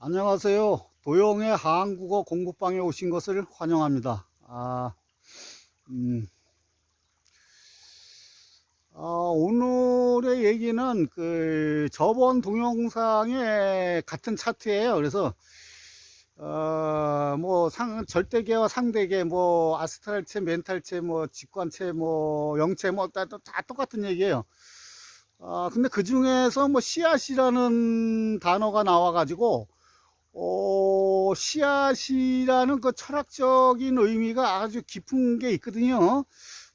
안녕하세요. 도영의 한국어 공부방에 오신 것을 환영합니다. 아, 음, 아, 오늘의 얘기는 그 저번 동영상에 같은 차트예요. 그래서 어, 뭐 상, 절대계와 상대계, 뭐 아스트랄체, 멘탈체, 뭐 직관체, 뭐 영체, 뭐 다, 다 똑같은 얘기예요. 아, 근데 그 중에서 뭐 씨앗이라는 단어가 나와가지고 어, 씨앗이라는 그 철학적인 의미가 아주 깊은 게 있거든요.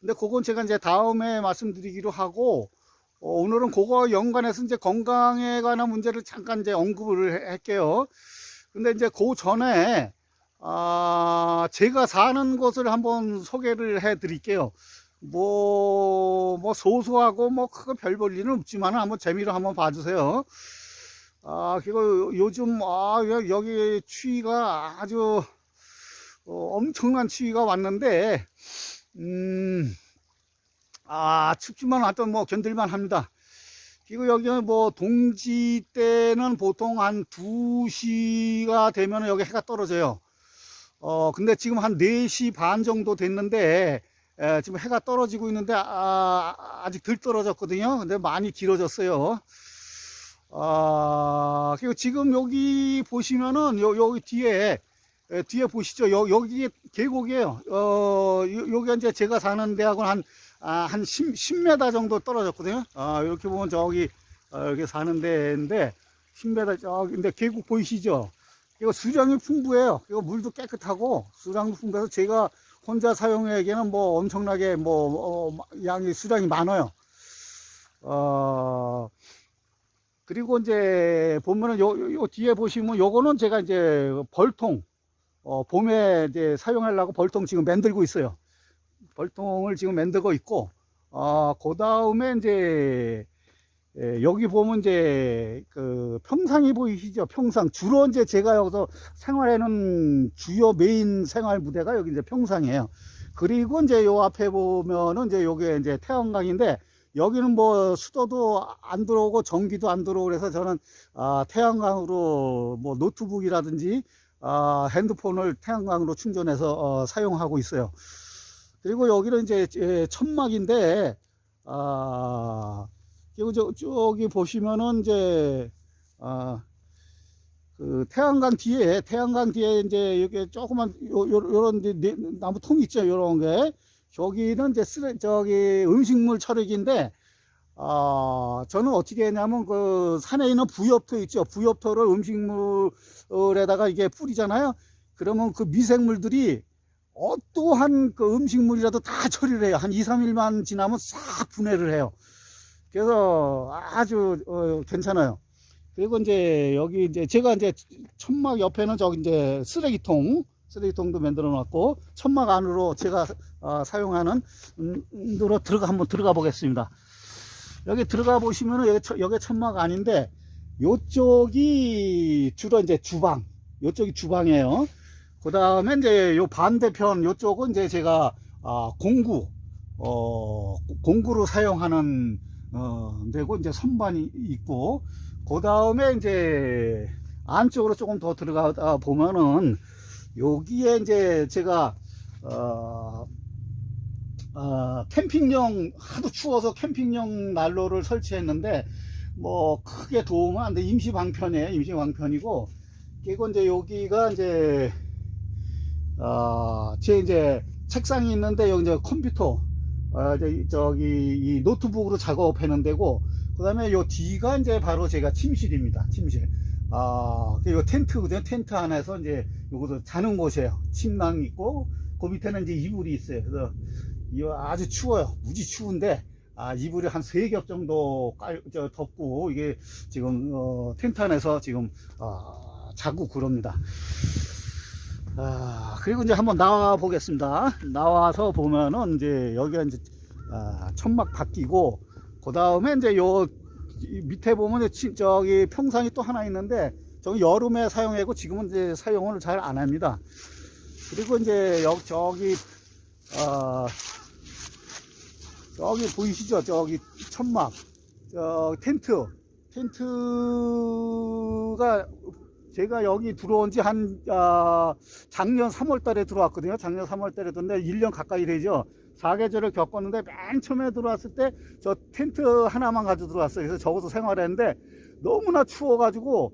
근데 그건 제가 이제 다음에 말씀드리기로 하고, 어, 오늘은 그거 연관해서 이제 건강에 관한 문제를 잠깐 이제 언급을 해- 할게요. 근데 이제 그 전에, 아, 제가 사는 곳을 한번 소개를 해 드릴게요. 뭐, 뭐 소소하고 뭐 크게 별 볼 일은 없지만 한번 재미로 한번 봐주세요. 아, 그리고 요즘, 아, 여- 여기 추위가 아주, 어, 엄청난 추위가 왔는데, 음, 아, 춥지만 하여튼 뭐 견딜만 합니다. 그리고 여기는 뭐 동지 때는 보통 한 2시가 되면 여기 해가 떨어져요. 어, 근데 지금 한 4시 반 정도 됐는데, 에, 지금 해가 떨어지고 있는데, 아, 아직 덜 떨어졌거든요. 근데 많이 길어졌어요. 아, 그리고 지금 여기 보시면은 요, 여기 뒤에 에, 뒤에 보시죠. 여, 여기 계곡이에요. 어, 요- 여기가 이제 제가 사는 데하고는 한, 아, 한 10, 10m 정도 떨어졌거든요. 아, 이렇게 보면 저기, 어, 여기 사는 데인데, 10m 저기, 근데 계곡 보이시죠? 이거 수량이 풍부해요. 이거 물도 깨끗하고, 수량도 풍부해서 제가 혼자 사용하기에는 뭐 엄청나게 뭐, 어, 양이, 수량이 많아요. 어, 그리고 이제 보면은 요, 요- 요 뒤에 보시면 요거는 제가 이제 벌통, 어, 봄에 이제 사용하려고 벌통 지금 만들고 있어요. 벌통을 지금 만들고 있고, 어, 그 다음에 이제, 예, 여기 보면 이제 그 평상이 보이시죠? 평상. 주로 이제 제가 여기서 생활하는 주요 메인 생활 무대가 여기 이제 평상이에요. 그리고 이제 요 앞에 보면은 이제 요게 이제 태양광인데, 여기는 뭐 수도도 안 들어오고 전기도 안 들어오고 그래서 저는 아, 태양광으로 뭐 노트북이라든지 아, 핸드폰을 태양광으로 충전해서 어, 사용하고 있어요. 그리고 여기는 이제 예, 천막인데 아, 그리고 저, 저기 보시면은 이제 아, 그 태양광 뒤에 태양광 뒤에 이제 여기 조그만 요, 요, 요런 데 네- 나무 통 있죠 요런 게 저기는 이제 쓰레 저기 음식물 처리기인데 아 저는 어떻게 했냐면 그 산에 있는 부엽토 있죠. 부엽토를 음식물에다가 이게 뿌리잖아요. 그러면 그 미생물들이 어떠한 그 음식물이라도 다 처리를 해요. 한 2, 3일만 지나면 싹 분해를 해요. 그래서 아주 어, 괜찮아요. 그리고 이제 여기 이제 제가 이제 천막 옆에는 저기 이제 쓰레기통 쓰레기통도 만들어 놨고 천막 안으로 제가 어, 사용하는 음, 으로 들어가 한번 들어가 보겠습니다. 여기 들어가 보시면은 여기, 처- 여기 천막 아닌데 요쪽이 주로 이제 주방 요쪽이 주방이에요. 그 다음에 이제 요 반대편 요쪽은 이제 제가 아, 공구 어, 공구로 사용하는 어, 데고 이제 선반이 있고 그 다음에 이제 안쪽으로 조금 더 들어가다 보면은 여기에 이제 제가 어, 어, 캠핑용 하도 추워서 캠핑용 난로를 설치했는데 뭐 크게 도움은 안 돼. 임시 방편이에요. 임시 방편이고 그리고 이제 여기가 이제 어, 제 이제 책상이 있는데 여기 이제 컴퓨터 어, 저기, 노트북으로 작업하는 데고 그 다음에 요 뒤가 이제 바로 제가 침실입니다. 침실. 아, 그요 텐트거든요. 텐트 안에서 이제 요것도 자는 곳이에요. 침낭 있고 그 밑에는 이제 이불이 있어요. 그래서 이거 아주 추워요. 무지 추운데 아, 이불이 한 세 겹 정도 깔, 저, 덮고 이게 지금 어, 텐트 안에서 지금 아, 자고 그럽니다. 아, 그리고 이제 한번 나와 보겠습니다. 나와서 보면은 이제 여기가 이제 아, 천막 바뀌고 그 다음에 이제 요이 밑에 보면 치- 저기 평상이 또 하나 있는데 저기 여름에 사용하고 지금은 이제 사용을 잘 안 합니다. 그리고 이제 여, 저기 어, 저기 보이시죠? 저기 천막, 저 텐트, 텐트가 제가 여기 들어온 지 한, 아, 작년 3월 달에 들어왔거든요. 작년 3월 달에 들었는데 1년 가까이 되죠. 사계절을 겪었는데 맨 처음에 들어왔을 때 저 텐트 하나만 가지고 들어왔어요. 그래서 저기서 생활했는데 너무나 추워가지고,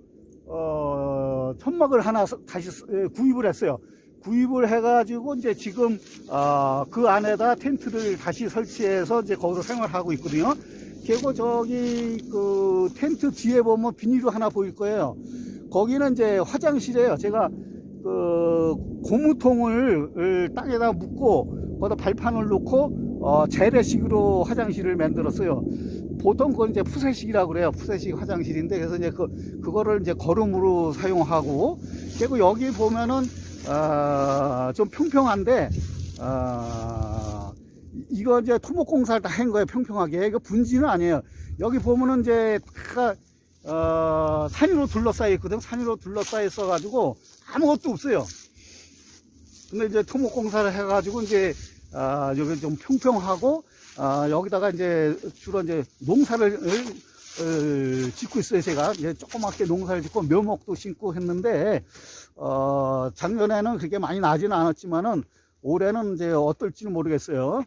어, 천막을 하나 서- 다시 쓰- 예, 구입을 했어요. 구입을 해가지고 이제 지금, 아, 그 안에다 텐트를 다시 설치해서 이제 거기서 생활하고 있거든요. 그리고 저기 그 텐트 뒤에 보면 비닐로 하나 보일 거예요. 거기는 이제 화장실이에요. 제가 그 고무통을 땅에다 묶고 거기다 발판을 놓고 어 재래식으로 화장실을 만들었어요. 보통 그건 이제 푸세식이라고 그래요. 푸세식 화장실인데 그래서 이제 그 그거를 이제 거름으로 사용하고 그리고 여기 보면은 아좀 평평한데 아 이거 이제 토목공사를 다 한 거예요. 평평하게. 이거 분지는 아니에요. 여기 보면은 이제 다 어, 산 위로 둘러싸여 있거든. 산 위로 둘러싸여 있어가지고 아무것도 없어요. 근데 이제 토목공사를 해가지고 이제 아, 여기 좀 평평하고 아, 여기다가 이제 주로 이제 농사를 어, 짓고 있어요. 제가 이제 조그맣게 농사를 짓고 묘목도 심고 했는데 어, 작년에는 그렇게 많이 나지는 않았지만은 올해는 이제 어떨지는 모르겠어요.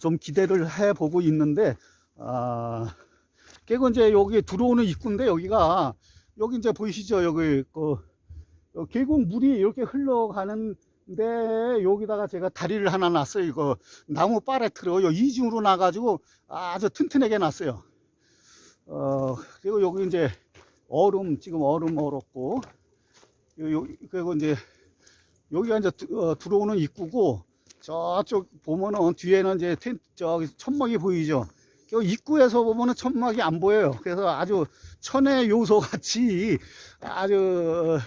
좀 기대를 해보고 있는데 아. 그리고 이제 여기 들어오는 입구인데 여기가 여기 이제 보이시죠? 여기 그 어, 계곡 물이 이렇게 흘러가는데 여기다가 제가 다리를 하나 놨어요. 이거 나무 빠레트로 이중으로 나가지고 아주 튼튼하게 놨어요. 어 그리고 여기 이제 얼음 지금 얼음 얼었고 그리고 이제 여기가 이제 드- 어, 들어오는 입구고 저쪽 보면은 뒤에는 이제 텐 저기 천막이 보이죠? 그 입구에서 보면은 천막이 안 보여요. 그래서 아주 천의 요소 같이 아주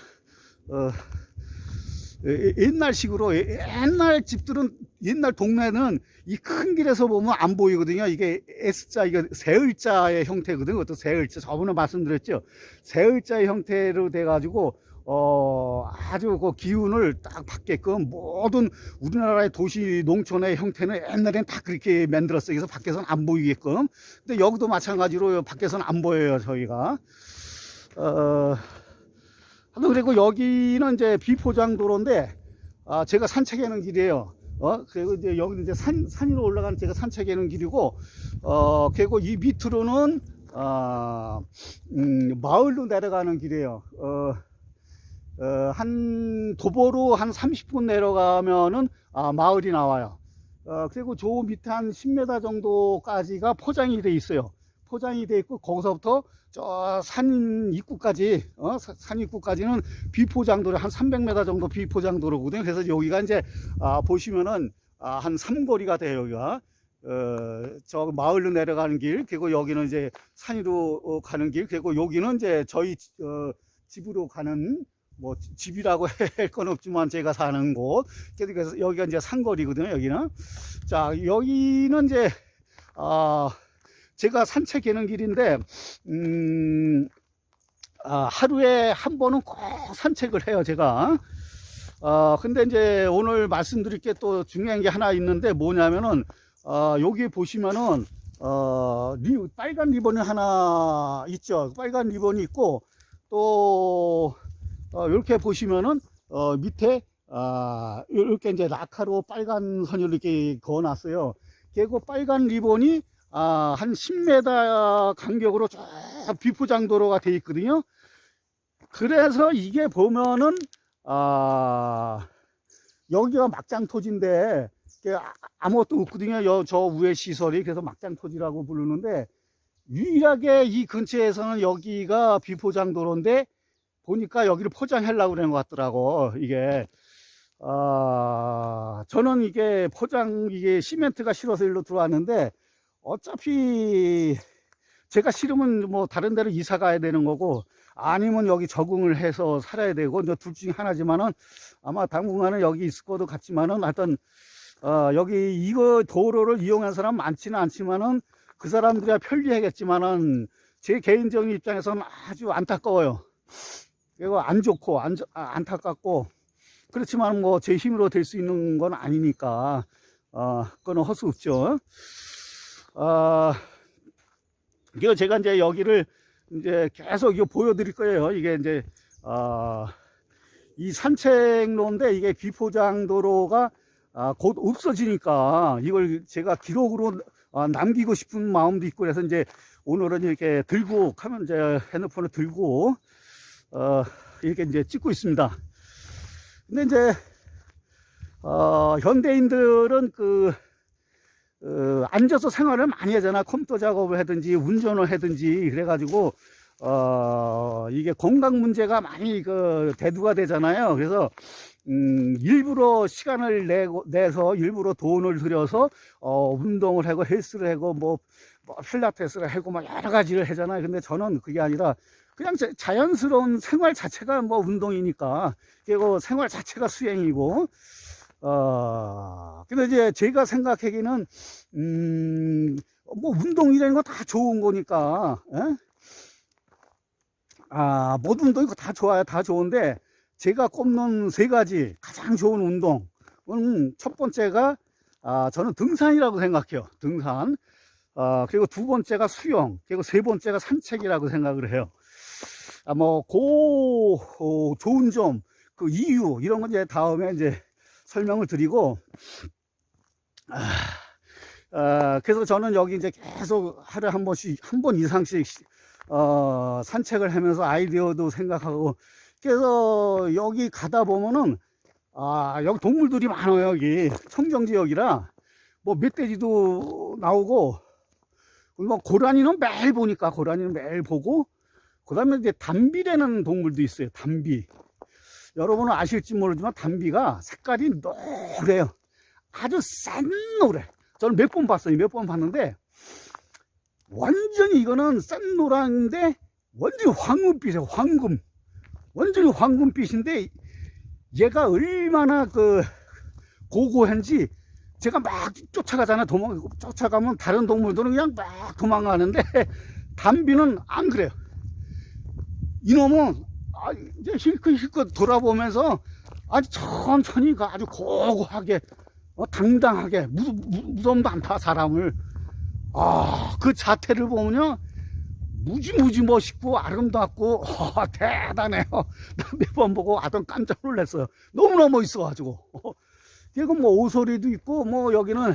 어, 에- 옛날식으로 예- 옛날 집들은 옛날 동네는 이 큰 길에서 보면 안 보이거든요. 이게 S자 이거 세을자의 형태거든요. 그것도 세을자 저번에 말씀드렸죠. 세을자의 형태로 돼 가지고 어 아주 그 기운을 딱 받게끔 모든 우리나라의 도시 농촌의 형태는 옛날엔 다 그렇게 만들었어요. 그래서 밖에서는 안 보이게끔. 근데 여기도 마찬가지로 밖에서는 안 보여요, 저희가. 어, 그리고 여기는 이제 비포장 도로인데, 아, 제가 산책하는 길이에요. 어, 그리고 이제 여기는 이제 산, 산 위로 올라가는 제가 산책하는 길이고, 어, 그리고 이 밑으로는, 아, 음, 마을로 내려가는 길이에요. 어, 어, 한 도보로 한 30분 내려가면은 아, 마을이 나와요. 어, 그리고 저 밑에 한 10m 정도까지가 포장이 돼 있어요. 포장이 돼 있고 거기서부터 저 산 입구까지 어, 사- 산 입구까지는 비포장도로 한 300m 정도 비포장도로거든요. 그래서 여기가 이제 아, 보시면은 아, 한 삼거리가 돼요 여기가. 어, 저 마을로 내려가는 길, 그리고 여기는 이제 산으로 어, 가는 길, 그리고 여기는 이제 저희 어, 집으로 가는 뭐 지- 집이라고 할 건 없지만 제가 사는 곳. 그래서 여기가 이제 상거리거든요 여기는. 자 여기는 이제 아 제가 산책하는 길인데 음 아, 하루에 한 번은 꼭 산책을 해요 제가. 아 근데 이제 오늘 말씀드릴 게 또 중요한 게 하나 있는데 뭐냐면은 아 여기 보시면은 어 리, 빨간 리본이 하나 있죠. 빨간 리본이 있고 또 어, 이렇게 보시면은 어, 밑에 아, 이렇게 이제 라카로 빨간 선을 이렇게 그어놨어요. 그리고 빨간 리본이 아, 한 10m 간격으로 쭉 비포장도로가 돼 있거든요. 그래서 이게 보면은 아, 여기가 막장 토지인데 아- 아무것도 없거든요. 여- 저 위에 시설이 그래서 막장 토지라고 부르는데 유일하게 이 근처에서는 여기가 비포장도로인데 보니까 여기를 포장하려고 그러는 것 같더라고 이게 아 저는 이게 포장 이게 시멘트가 싫어서 일로 들어왔는데 어차피 제가 싫으면 뭐 다른 데로 이사 가야 되는 거고 아니면 여기 적응을 해서 살아야 되고 둘 중에 하나지만은 아마 당분간은 여기 있을 것도 같지만은 하여튼 어 여기 이거 도로를 이용한 사람 많지는 않지만은 그 사람들이야 편리하겠지만은 제 개인적인 입장에서는 아주 안타까워요. 그리고 안 좋고 안, 좋- 아, 안타깝고 그렇지만 뭐 제 힘으로 될 수 있는 건 아니니까 어 그거는 할수 없죠. 아 그래서 제가 이제 여기를 이제 계속 이거 보여드릴 거예요. 이게 이제, 어, 이 산책로인데 이게 비포장도로가 아, 곧 없어지니까 이걸 제가 기록으로 아, 남기고 싶은 마음도 있고 그래서 이제 오늘은 이렇게 들고 하면 이제 핸드폰을 들고 어, 이렇게 이제 찍고 있습니다. 근데 이제 어, 현대인들은 그 어, 앉아서 생활을 많이 하잖아. 컴퓨터 작업을 하든지 운전을 하든지 그래가지고 어, 이게 건강 문제가 많이 그 대두가 되잖아요. 그래서 음, 일부러 시간을 내고, 내서 일부러 돈을 들여서 어, 운동을 하고 헬스를 하고 뭐, 뭐 필라테스를 하고 막 여러 가지를 하잖아요. 근데 저는 그게 아니라 그냥 자- 자연스러운 생활 자체가 뭐 운동이니까 그리고 생활 자체가 수행이고 어, 근데 이제 제가 생각하기는 음, 뭐 운동이라는 거 다 좋은 거니까 예? 아, 모든 운동이 다 좋아요. 다 좋은데, 제가 꼽는 세 가지 가장 좋은 운동은 첫 번째가, 아, 저는 등산이라고 생각해요. 등산. 아, 그리고 두 번째가 수영. 그리고 세 번째가 산책이라고 생각을 해요. 아, 뭐, 고, 어, 좋은 점, 그 이유, 이런 건 이제 다음에 이제 설명을 드리고, 아, 아, 그래서 저는 여기 이제 계속 하루에 한 번씩, 한 번 이상씩 어, 산책을 하면서 아이디어도 생각하고 그래서 여기 가다 보면은 아 여기 동물들이 많아요 여기. 청정 지역이라 뭐 멧돼지도 나오고 뭐 고라니는 매일 보니까 고라니는 매일 보고 그 다음에 이제 담비라는 동물도 있어요 담비. 여러분은 아실지 모르지만 담비가 색깔이 노래요. 아주 싼 노래. 저는 몇 번 봤어요. 몇 번 봤는데 완전히 이거는 싼 노란데 완전히 황금빛이에요 황금. 완전히 황금빛인데 얘가 얼마나 그 고고한지 제가 막 쫓아가잖아 도망 쫓아가면 다른 동물들은 그냥 막 도망가는데 담비는 안 그래요 이놈은 아, 이제 실컷 실컷 돌아보면서 아주 천천히 가 아주 고고하게 어, 당당하게 무, 무, 무덤도 않다 사람을 아, 그 자태를 보면요. 무지무지 멋있고 아름답고 어, 대단해요. 몇번 보고 아동 깜짝 놀랐어요. 너무너무 멋있어가지고. 어, 그리고 뭐 오소리도 있고 뭐 여기는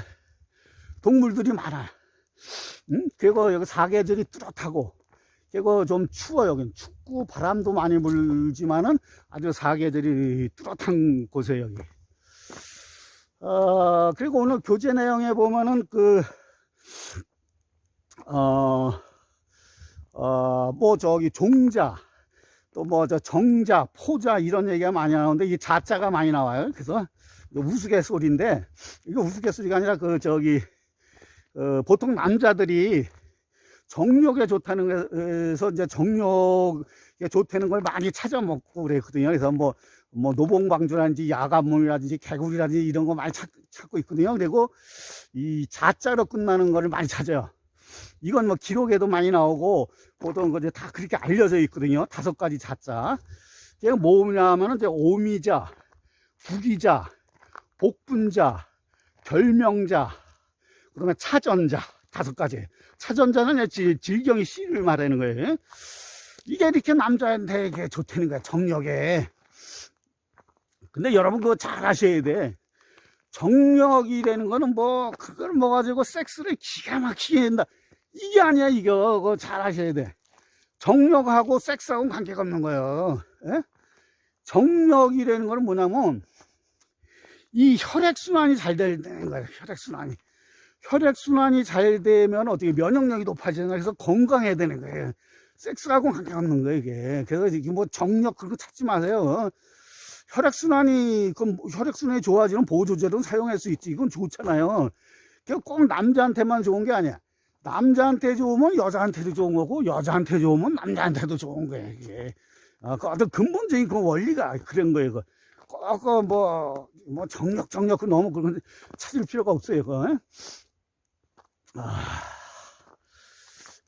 동물들이 많아요. 응? 그리고 여기 사계절이 뚜렷하고 그리고 좀 추워 여기는 춥고 바람도 많이 불지만은 아주 사계절이 뚜렷한 곳이에요 여기. 어, 그리고 오늘 교재 내용에 보면은 그 어, 어, 뭐, 저기, 종자, 또 뭐, 저, 정자, 포자, 이런 얘기가 많이 나오는데, 이 자자가 많이 나와요. 그래서, 우스갯소리인데, 이거 우스갯소리가 아니라, 그, 저기, 어, 보통 남자들이 정력에 좋다는 거에서, 이제 정력에 좋다는 걸 많이 찾아 먹고 그랬거든요. 그래서 뭐, 뭐, 노봉방주라든지, 야간물이라든지, 개구리라든지, 이런 거 많이 찾, 찾고 있거든요. 그리고, 이 자자로 끝나는 거를 많이 찾아요. 이건 뭐 기록에도 많이 나오고 보통 그다 그렇게 알려져 있거든요. 다섯 가지 자자. 이게 뭐냐면은 이제 오미자, 부기자, 복분자, 결명자, 그다음에 차전자 다섯 가지. 차전자는 질- 질경이 씨를 말하는 거예요. 이게 이렇게 남자한테 이게 좋다는 거야 정력에. 근데 여러분 그거 잘 아셔야 돼. 정력이라는 거는 뭐 그걸 뭐 가지고 섹스를 기가 막히게 한다. 이게 아니야 이거 그거 잘 아셔야 돼. 정력하고 섹스하고는 관계가 없는 거예요. 예? 정력이라는 거는 뭐냐면 이 혈액 순환이 잘 되는 거예요. 혈액 순환이. 혈액 순환이 잘 되면 어떻게 면역력이 높아지는 거예요. 그래서 건강해야 되는 거예요. 섹스하고는 관계가 없는 거예요 이게. 그래서 이게 뭐 정력 그런 거 찾지 마세요. 혈액순환이, 그 혈액순환이 좋아지는 보조제로는 사용할 수 있지. 이건 좋잖아요. 그꼭 남자한테만 좋은 게 아니야. 남자한테 좋으면 여자한테도 좋은 거고, 여자한테 좋으면 남자한테도 좋은 거야, 이게. 아, 그 어떤 근본적인 그 원리가 그런 거예요, 그. 꼭, 그 뭐, 뭐, 정력, 정력, 그 너무 그런 거 찾을 필요가 없어요, 그거. 예? 아.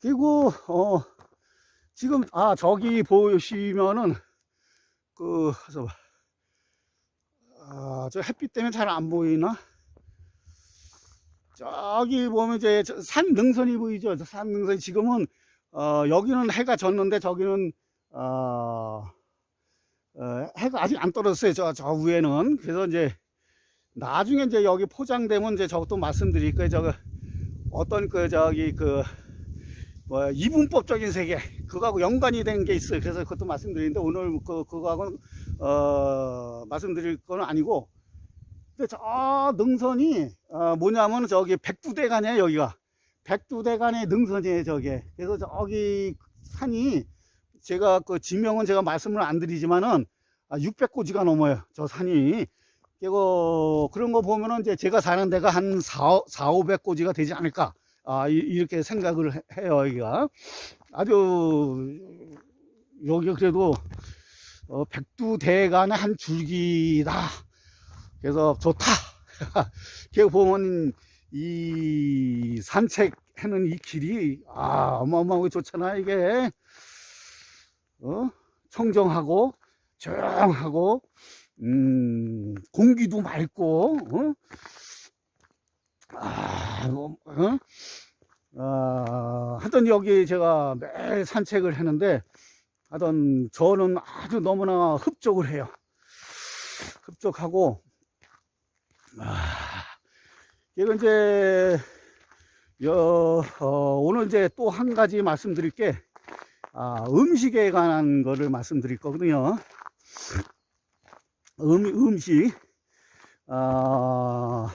그리고, 어, 지금, 아, 저기 보시면은, 그, 저, 아, 저 햇빛 때문에 잘 안 보이나? 저기 보면 이제 저산 능선이 보이죠? 저산 능선이 지금은 어, 여기는 해가 졌는데 저기는 어, 어, 해가 아직 안 떨어졌어요. 저, 저 위에는. 그래서 이제 나중에 이제 여기 포장되면 이제 저것도 말씀드릴 거예요. 저거 어떤 그 저기 그 뭐 이분법적인 세계 그거하고 연관이 된 게 있어요. 그래서 그것도 말씀드리는데 오늘 그 그거하고는 어 말씀드릴 건 아니고 근데 저 능선이 어 뭐냐면 저기 백두대간이에요 여기가. 백두대간의 능선이에요 저게. 그래서 저기 산이 제가 그 지명은 제가 말씀을 안 드리지만은 아, 600고지가 넘어요 저 산이 이거 그런 거 보면은 이제 제가 사는 데가 한 4, 4 500고지가 되지 않을까 아, 이- 이렇게 생각을 해- 해요, 여기가. 아주, 여기가 그래도, 어, 백두대간의 한 줄기다. 그래서 좋다. 그 보면, 이 산책하는 이 길이, 아, 어마어마하게 좋잖아, 이게. 어? 청정하고, 조용하고, 음, 공기도 맑고, 어? 아, 뭐, 어? 아, 하여튼 여기 제가 매일 산책을 하는데, 하여튼 저는 아주 너무나 흡족을 해요. 흡족하고, 아, 이거 이제, 여, 어, 오늘 이제 또 한 가지 말씀드릴 게, 아, 음식에 관한 거를 말씀드릴 거거든요. 음, 음식. 아,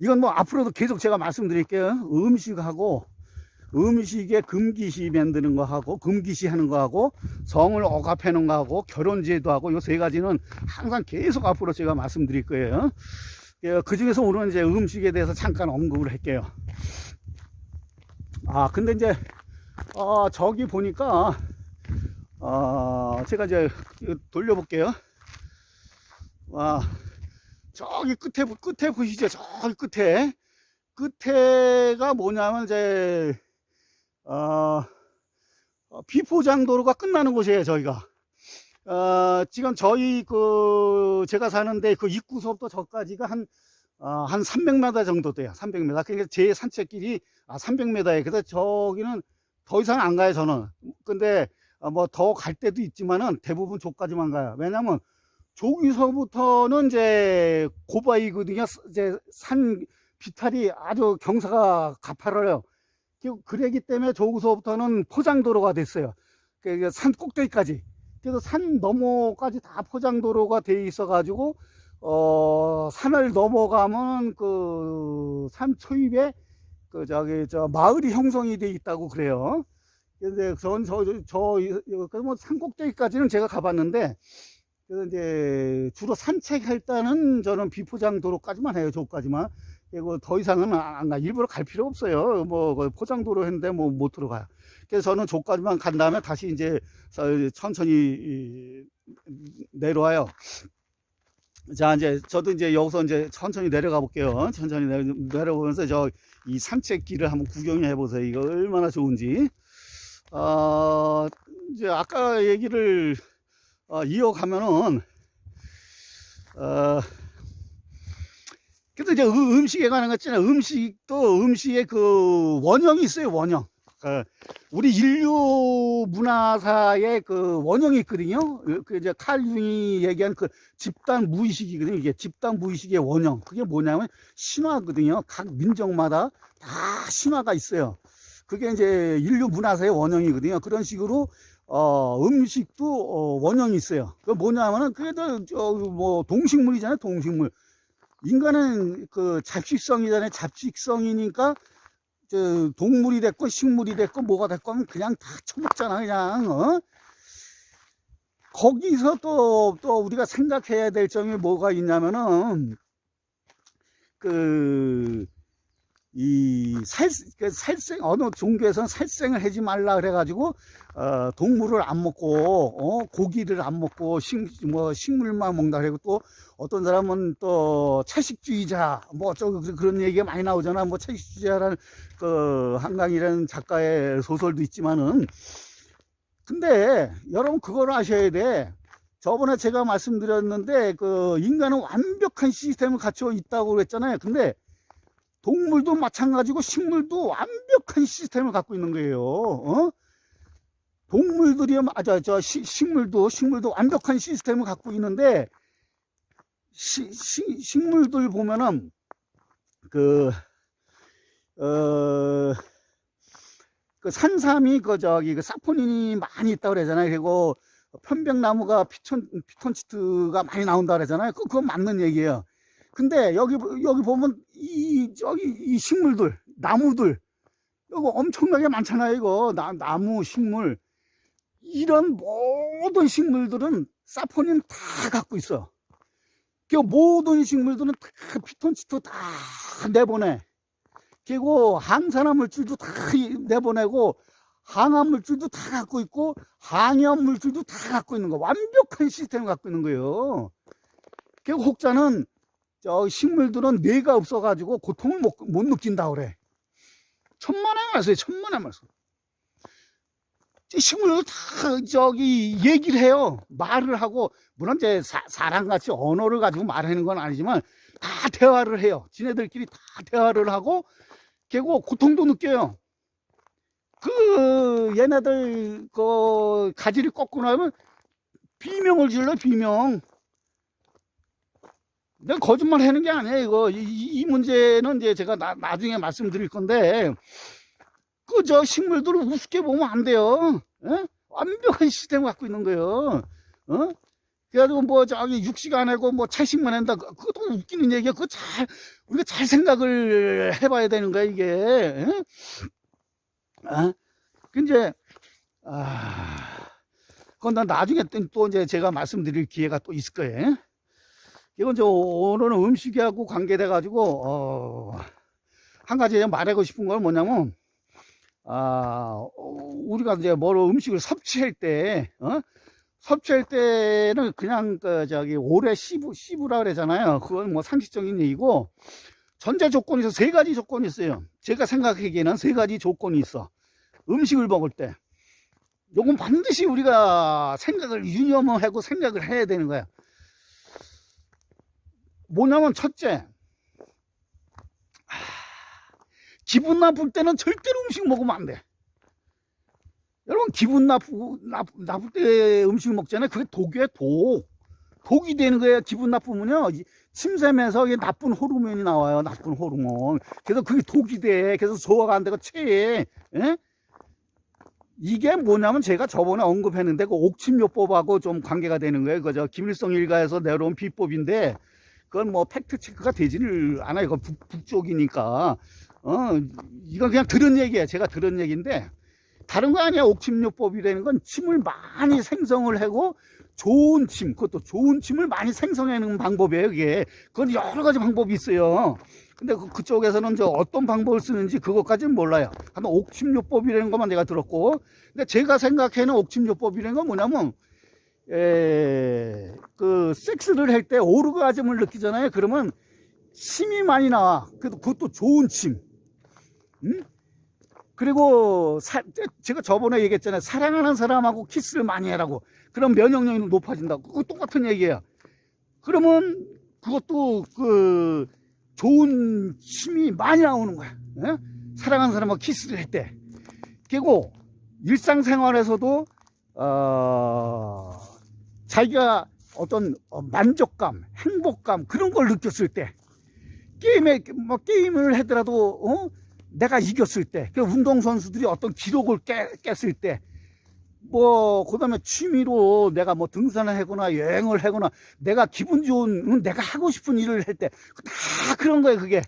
이건 뭐 앞으로도 계속 제가 말씀드릴게요. 음식하고 음식에 금기시 만드는 거 하고 금기시 하는 거 하고 성을 억압하는 거 하고 결혼제도 하고 요 세 가지는 항상 계속 앞으로 제가 말씀드릴 거예요. 그 중에서 오늘 이제 음식에 대해서 잠깐 언급을 할게요. 아 근데 이제 어, 저기 보니까 어, 제가 이제 돌려볼게요. 와 저기 끝에 보- 끝에 보시죠? 저기 끝에. 끝에가 뭐냐면 이제 어, 어, 비포장도로가 끝나는 곳이에요 저희가. 어, 지금 저희 그 제가 사는데 그 입구서부터 저까지가 한 어, 한 300m 정도 돼요 300m 그러니까 제 산책길이 아 300m예요. 그래서 저기는 더 이상 안 가요 저는. 근데 뭐더 갈 때도 있지만은 대부분 저까지만 가요. 왜냐면 저기서부터는 이제 고바이거든요. 이제 산 비탈이 아주 경사가 가파라요. 그- 그러기 때문에 저기서부터는 포장도로가 됐어요. 그산 꼭대기까지. 그래서 산 너머까지 다 포장도로가 돼 있어가지고 어 산을 넘어가면 그 산 초입에 그 저기 저 마을이 형성이 돼 있다고 그래요. 근데 전 저 저저뭐 산 꼭대기까지는 제가 가봤는데 그래서 이제 주로 산책할 때는 저는 비포장 도로까지만 해요. 저까지만. 그리고 더 이상은 안 가. 일부러 갈 필요 없어요. 뭐그 포장 도로 했는데 뭐 못 들어가요. 그래서 저는 저까지만 간 다음에 다시 이제 서- 천천히 이- 내려와요. 자, 이제 저도 이제 여기서 이제 천천히 내려가 볼게요. 천천히 내려, 내려보면서 저 이 산책길을 한번 구경해 보세요. 이거 얼마나 좋은지. 어, 이제 아까 얘기를 어, 이어가면은 어, 그래서 이제 음- 음식에 관한 거 있잖아요. 음식도 음식의 그 원형이 있어요. 원형. 그 우리 인류 문화사의 그 원형이 있거든요. 그- 그 이제 칼 융이 얘기한 그 집단 무의식이거든요. 이게 집단 무의식의 원형. 그게 뭐냐면 신화거든요. 각 민족마다 다 신화가 있어요. 그게 이제 인류 문화사의 원형이거든요. 그런 식으로 어, 음식도 어, 원형이 있어요. 그 뭐냐면은 그게 뭐 동식물이잖아요. 동식물. 인간은 그 잡식성이잖아요. 잡식성이니까 저 동물이 됐고 식물이 됐고 뭐가 됐고 하면 그냥 다 처먹잖아. 그냥 어? 거기서 또 또 우리가 생각해야 될 점이 뭐가 있냐면은 그 이 살, 그 살생, 어느 종교에서는 살생을 하지 말라 그래가지고, 어, 동물을 안 먹고, 어, 고기를 안 먹고, 식, 뭐, 식물만 먹는다 그러고 또, 어떤 사람은 또, 채식주의자, 뭐, 어쩌고, 그- 그런 얘기가 많이 나오잖아. 뭐, 채식주의자라는, 그, 한강이라는 작가의 소설도 있지만은, 근데, 여러분, 그걸 아셔야 돼. 저번에 제가 말씀드렸는데, 그, 인간은 완벽한 시스템을 갖추어 있다고 그랬잖아요. 근데, 동물도 마찬가지고 식물도 완벽한 시스템을 갖고 있는 거예요. 어? 동물들이 아저 저 시- 식물도 식물도 완벽한 시스템을 갖고 있는데 시, 시- 식물들 보면은 그 어, 그 산삼이 그 저기 그 사포닌이 많이 있다 그러잖아요. 그리고 편백나무가 피톤 피톤치트가 많이 나온다 그러잖아요. 그 그건 맞는 얘기예요. 근데 여기 여기 보면 이 저기 이 식물들 나무들 이거 엄청나게 많잖아요. 이거 나, 나무 식물 이런 모든 식물들은 사포닌 다 갖고 있어. 그 모든 식물들은 다 피톤치드 다 내보내. 그리고 항산화 물질도 다 이- 내보내고 항암 물질도 다 갖고 있고 항염 물질도 다 갖고 있는 거 완벽한 시스템을 갖고 있는 거예요. 그리고 혹자는 저 식물들은 뇌가 없어가지고 고통을 못, 못 느낀다 그래. 천만의 말씀이에요. 천만의 말씀. 이 식물들 다 저기 얘기를 해요. 말을 하고 물론 이제 사, 사람같이 언어를 가지고 말하는 건 아니지만 다 대화를 해요. 지네들끼리 다 대화를 하고 결국 고통도 느껴요. 그 얘네들 그 가지를 꺾고 나면 비명을 질러 비명. 내가 거짓말 하는 게 아니에요 이거 이, 이- 이 문제는 이제 제가 나, 나중에 말씀드릴 건데 그 저 식물들을 우습게 보면 안 돼요. 예? 완벽한 시스템을 갖고 있는 거예요. 어? 그래가지고 뭐 저기 육식 안 하고 뭐 채식만 한다. 그- 그것도 웃기는 얘기야. 그거 잘 우리가 잘 생각을 해봐야 되는 거야 이게. 예? 아, 그 아, 그건 난 나중에 또- 또 이제 제가 말씀드릴 기회가 또 있을 거예요. 이건 저 오늘은 음식하고 관계돼 가지고 어, 한 가지 말하고 싶은 건 뭐냐면 아, 어, 우리가 이제 뭐로 음식을 섭취할 때, 어? 섭취할 때는 그냥 그 저기 오래 씹으, 씹으라 그러잖아요. 그건 뭐 상식적인 얘기고 전제 있어 세 가지 조건이 있어요. 제가 생각하기에는 세 가지 조건이 있어. 음식을 먹을 때. 요건 반드시 우리가 생각을 유념하고 생각을 해야 되는 거야. 뭐냐면 첫째, 기분 나쁠 때는 절대로 음식 먹으면 안 돼. 여러분 기분 나쁘고 나, 나쁠 때 음식 먹잖아요. 그게 독이에요, 독. 독이 되는 거예요. 기분 나쁘면요. 이 침샘에서 나쁜 호르몬이 나와요. 나쁜 호르몬. 그래서 그게 독이 돼. 그래서 소화가 안 되고 체해. 예? 이게 뭐냐면 제가 저번에 언급했는데 그 옥침요법하고 좀 관계가 되는 거예요. 그저 김일성 일가에서 내려온 비법인데 그건 뭐 팩트 체크가 되지를 않아요. 이건 북, 북쪽이니까. 어, 이건 그냥 들은 얘기예요. 제가 들은 얘기인데 다른 거 아니야. 옥침요법이라는 건 침을 많이 생성을 하고 좋은 침, 그것도 좋은 침을 많이 생성하는 방법이에요. 그게 그건 여러 가지 방법이 있어요. 근데 그, 그쪽에서는 저 어떤 방법을 쓰는지 그것까지는 몰라요. 한 옥침요법이라는 것만 내가 들었고, 근데 제가 생각하는 옥침요법이라는 건 뭐냐면 에, 그 섹스를 할 때 오르가즘을 느끼잖아요. 그러면 침이 많이 나와. 그래도 그것도 좋은 침. 음? 그리고 사- 제가 저번에 얘기했잖아요. 사랑하는 사람하고 키스를 많이 해라고. 그럼 면역력이 높아진다고. 그거 똑같은 얘기예요. 그러면 그것도 그 좋은 침이 많이 나오는 거야. 예? 사랑하는 사람하고 키스를 할 때. 그리고 일상생활에서도 어, 자기가 어떤 어, 만족감, 행복감 그런 걸 느꼈을 때 게임에 뭐 게임을 하더라도 어? 내가 이겼을 때, 그 운동 선수들이 어떤 기록을 깨, 깼을 때, 뭐, 그 다음에 취미로 내가 뭐 등산을 하거나 여행을 하거나 내가 기분 좋은, 응, 내가 하고 싶은 일을 할 때, 다 그런 거예요, 그게.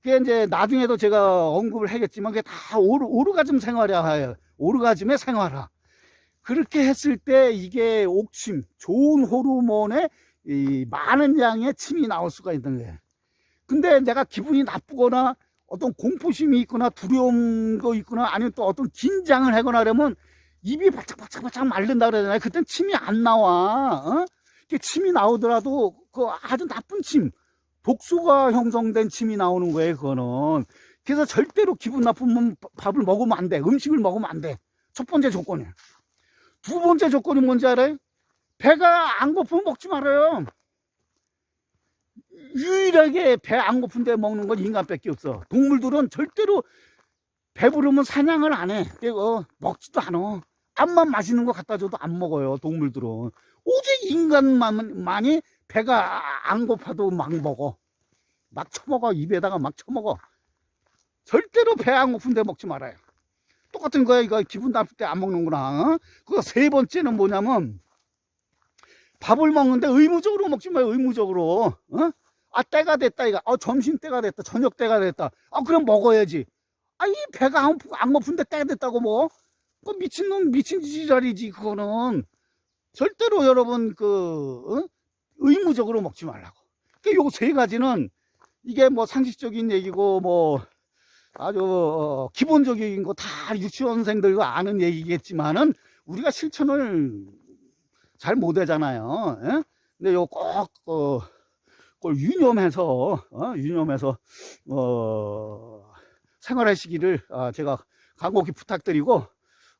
그게 이제 나중에도 제가 언급을 하겠지만 그게 다 오르, 오르가즘 생활이야. 오르가즘의 생활화. 그렇게 했을 때 이게 옥침, 좋은 호르몬의 이 많은 양의 침이 나올 수가 있는 거예요. 근데 내가 기분이 나쁘거나 어떤 공포심이 있거나 두려움도 있거나 아니면 또 어떤 긴장을 하거나 그러면 입이 바짝바짝바짝 마른다 그러잖아요. 그땐 침이 안 나와. 어? 침이 나오더라도 그 아주 나쁜 침, 독소가 형성된 침이 나오는 거예요. 그거는. 그래서 절대로 기분 나쁘면 밥을 먹으면 안 돼. 음식을 먹으면 안 돼. 첫 번째 조건이야. 두 번째 조건이 뭔지 알아요? 배가 안 고프면 먹지 말아요. 유일하게 배 안 고픈데 먹는 건 인간밖에 없어. 동물들은 절대로 배부르면 사냥을 안 해. 그리고 먹지도 않아. 암만 맛있는 거 갖다 줘도 안 먹어요 동물들은 오직 인간만이 배가 안 고파도 막 먹어 막 처먹어 입에다가 막 처먹어 절대로 배 안 고픈데 먹지 말아요 똑같은 거야. 이거 기분 나쁠 때 안 먹는구나. 어? 그거 세 번째는 뭐냐면 밥을 먹는데 의무적으로 먹지 마요. 의무적으로. 어? 아 때가 됐다 이거. 아 점심 때가 됐다. 저녁 때가 됐다. 아 그럼 먹어야지. 아 이 배가 안, 고- 안 고픈데 때가 됐다고 뭐? 그 미친놈 미친 지랄이지 그거는. 절대로 여러분 그 어? 의무적으로 먹지 말라고. 그요세 가지는 이게 뭐 상식적인 얘기고 뭐 아주 어, 기본적인 거 다 유치원생들과 아는 얘기겠지만은 우리가 실천을 잘 못하잖아요. 예? 근데 요꼭 어, 그걸 유념해서 어, 유념해서 어, 생활하시기를 아, 제가 간곡히 부탁드리고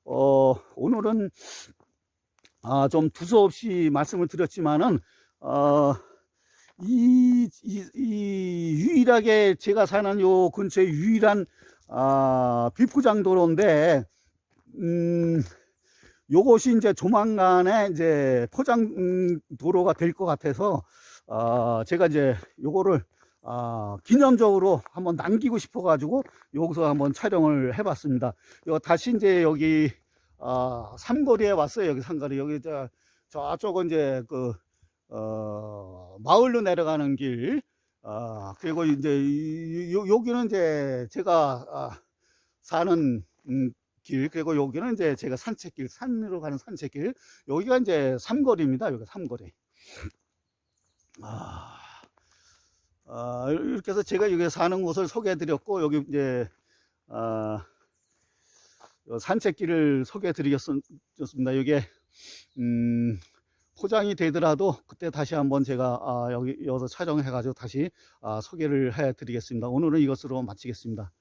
어, 오늘은 아, 좀 두서없이 말씀을 드렸지만은 어, 이, 이, 이 유일하게 제가 사는 요 근처에 유일한 아, 비포장 도로인데 음, 요것이 이제 조만간에 이제 포장 음, 도로가 될 것 같아서 아, 제가 이제 요거를 아, 기념적으로 한번 남기고 싶어 가지고 여기서 한번 촬영을 해 봤습니다. 요 다시 이제 여기 아, 삼거리에 왔어요. 여기 삼거리. 여기 저 저쪽은 이제 그 어, 마을로 내려가는 길, 아, 그리고 이제 이- 요, 여기는 이제 제가 아, 사는 음, 길, 그리고 여기는 이제 제가 산책길, 산으로 가는 산책길, 여기가 이제 삼거리입니다. 여기 삼거리. 아, 아, 이렇게 해서 제가 여기 사는 곳을 소개해 드렸고, 여기 이제, 아, 요 산책길을 소개해 드리겠습니다. 이게, 음, 포장이 되더라도 그때 다시 한번 제가 아, 여기 여기서 촬영해 가지고 다시 아, 소개를 해 드리겠습니다. 오늘은 이것으로 마치겠습니다.